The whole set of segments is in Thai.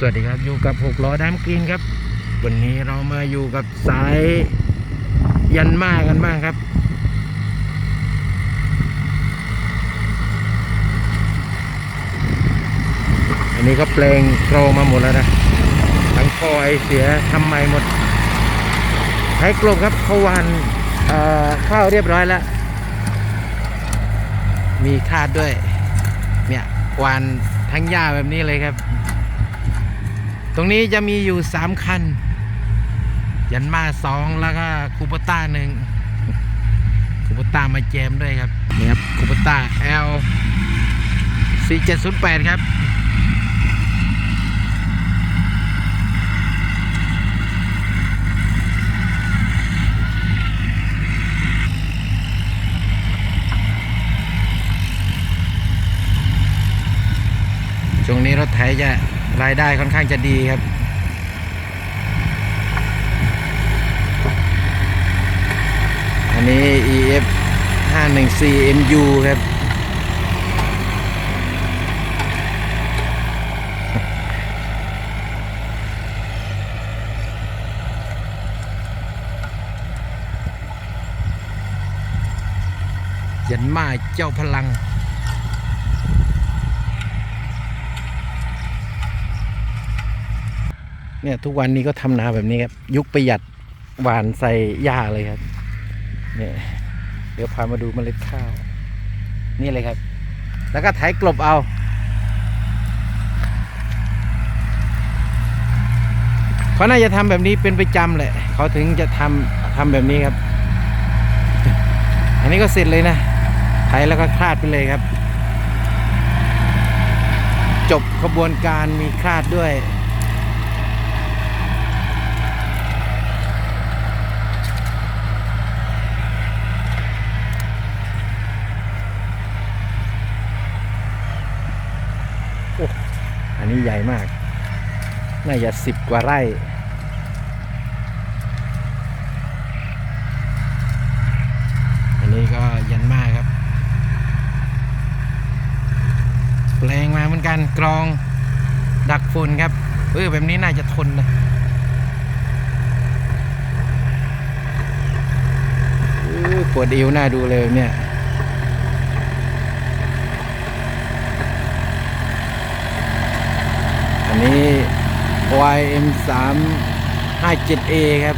สวัสดีครับอยู่กับหกล้อดามกรีนครับ วันนี้เรามาอยู่กับสายยันมากันบ้างครับ อันนี้ก็แปลงโครมาหมดแล้วนะทั้งคอไอเสียทำใหม่หมดใช้กลบครับเขาวานเข้าวเรียบร้อยแล้ว มีคาดด้วย เนี่ยวานทั้งหญ้าแบบนี้เลยครับ ตรงนี้จะมีอยู่สามคัน ยันมาสองแล้วก็คูปต้าหนึ่งคูปต้ามาแจมด้วยครับนี่ครับคูปต้า L 4708 ครับช่วงนี้รถไถจะ รายได้ค่อนข้างจะดีครับ อันนี้ EF 514 MU ครับ ยันมาเจ้าพลัง เนี่ยทุกวันนี้ก็ทำนาแบบนี้ครับ ยุคประหยัดหวานใส่หญ้าเลยครับ เนี่ยเดี๋ยวพามาดูเมล็ดข้าว นี่เลยครับ แล้วก็ไถกลบเอาเขาน่าจะทำแบบนี้เป็นประจำแหละเขาถึงจะทำทำแบบนี้ครับ อันนี้ก็เสร็จเลยนะไถแล้วก็คลาดไปเลยครับ จบขบวนการมีคลาดด้วย โอ้ อันนี้ใหญ่มาก น่าจะสิบกว่าไร่อันนี้ก็ยันมากครับ แปลงมาเหมือนกันกรองดักฝุ่นครับเออแบบนี้น่าจะทนนะเออปวดอิวน่าดูเลยเนี่ย อันนี้ YM 3 57A ครับ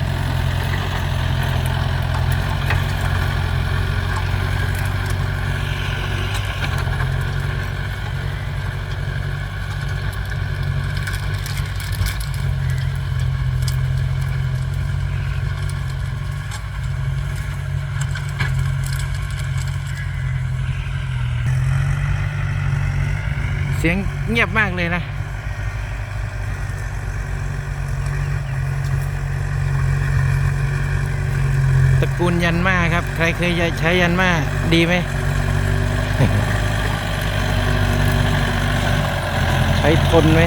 เสียงเงียบมากเลยนะ ตระกูลยันมาครับ ใครเคยใช้ยันมาดีไหม ใช้ทนไหม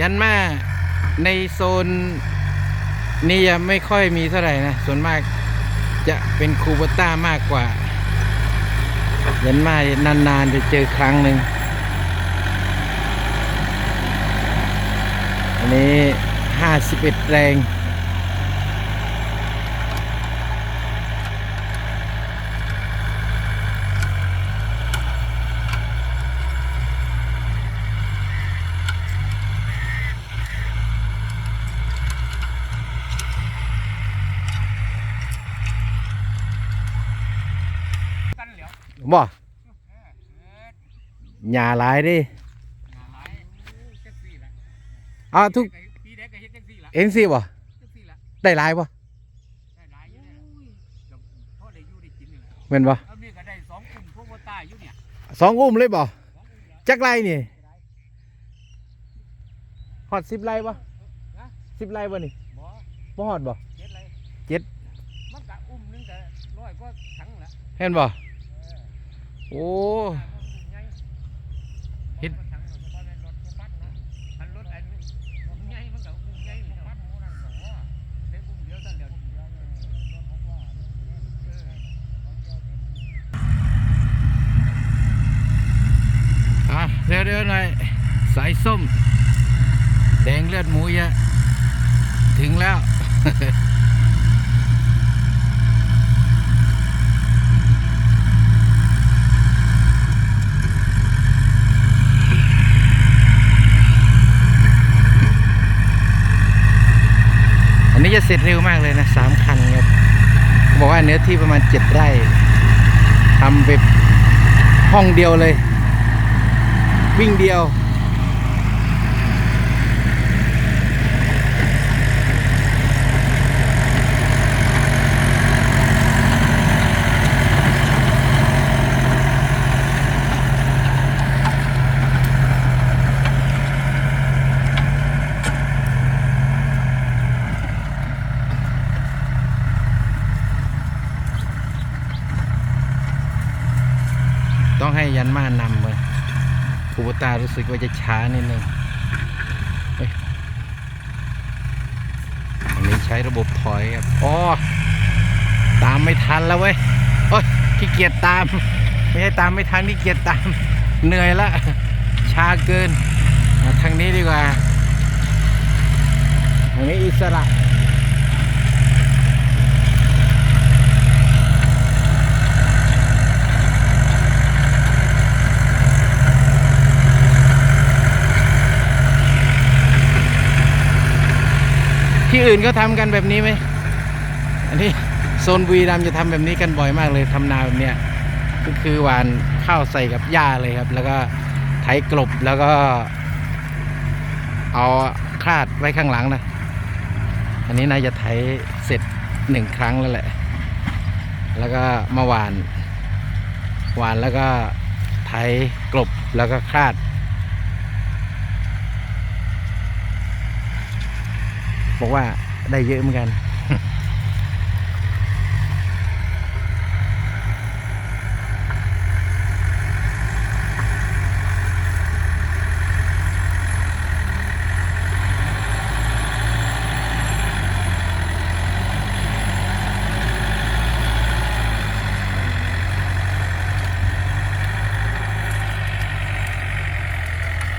ยันมาในโซนนี้ยังไม่ค่อยมีเท่าไหร่นะ ส่วนมากจะเป็นคูเบต้ามากกว่า ยันมานานๆจะเจอครั้งหนึ่งอันนี้ห้าสิบเอ็ดแรง กันเหลียว บ่หญ้าหลายดิหาหลายแท็กซี่ละอ้าวทุกปีเด็กก็เฮ็ดแท็กซี่ละเอ็นซีบ่แท็กซี่ละได้หลายบ่ได้หลายอยู่เนี่ยเดี๋ยวพ่อได้อยู่ได้กินนี่แหละแม่นบ่แล้วนี่ก็ได้สองกลุ่มพวกสองอุ้มเลยบ่จักไรนี่ฮอดสิบไรบ่สิบไรบ่นี่บ่บ่ฮอดบ่เจ็ดไรเจ็ดมันกะอุ้มนึงแต่ร้อยก็ถังละเห็นบ่ โอ้เฮ็เฮ็ดดถังเราจะไปรถบัสนะอันรถอันนี้รถใหญ่มันก็อุ้มใหญ่อยู่บัสนั่นหรอเด็กอุ้มเดียวเดียวเดียวรถหกล้อเอออะเร็วเร็วๆหน่อยสายส้ม แดงเลือดหมูเยอะ ถึงแล้ว อันนี้ จะเสร็จเร็วมากเลยนะสามคันครับบอกว่าเนื้อที่ประมาณเจ็ดไร่ทำไปห้องเดียวเลย วิ่งเดียว นมานำเลยคูโบตารู้สึกว่าจะช้านิดนึงอันนี้ใช้ระบบถอยครับอ๋อตามไม่ทันแล้วเว้ยโอ้ยขี้เกียจตาม ไม่ใช่ตามไม่ทันขี้เกียจตาม เหนื่อยละช้าเกินมาทางนี้ดีกว่าทางนี้อิสระ ที่อื่นเขาทำกันแบบนี้ไหมอันนี้โซนบุรีรัมจะทำแบบนี้กันบ่อยมากเลยทำนาแบบเนี้ยก็คือหวานข้าวใส่กับหญ้าเลยครับ แล้วก็ไถกลบแล้วก็ เอาคลาดไว้ข้างหลังนะอันนี้นายจะไถเสร็จหนึ่งครั้งแล้วแหละ แล้วก็มาหวาน หวานแล้วก็ไถกลบแล้วก็คลาด บอกว่าได้เยอะเหมือนกัน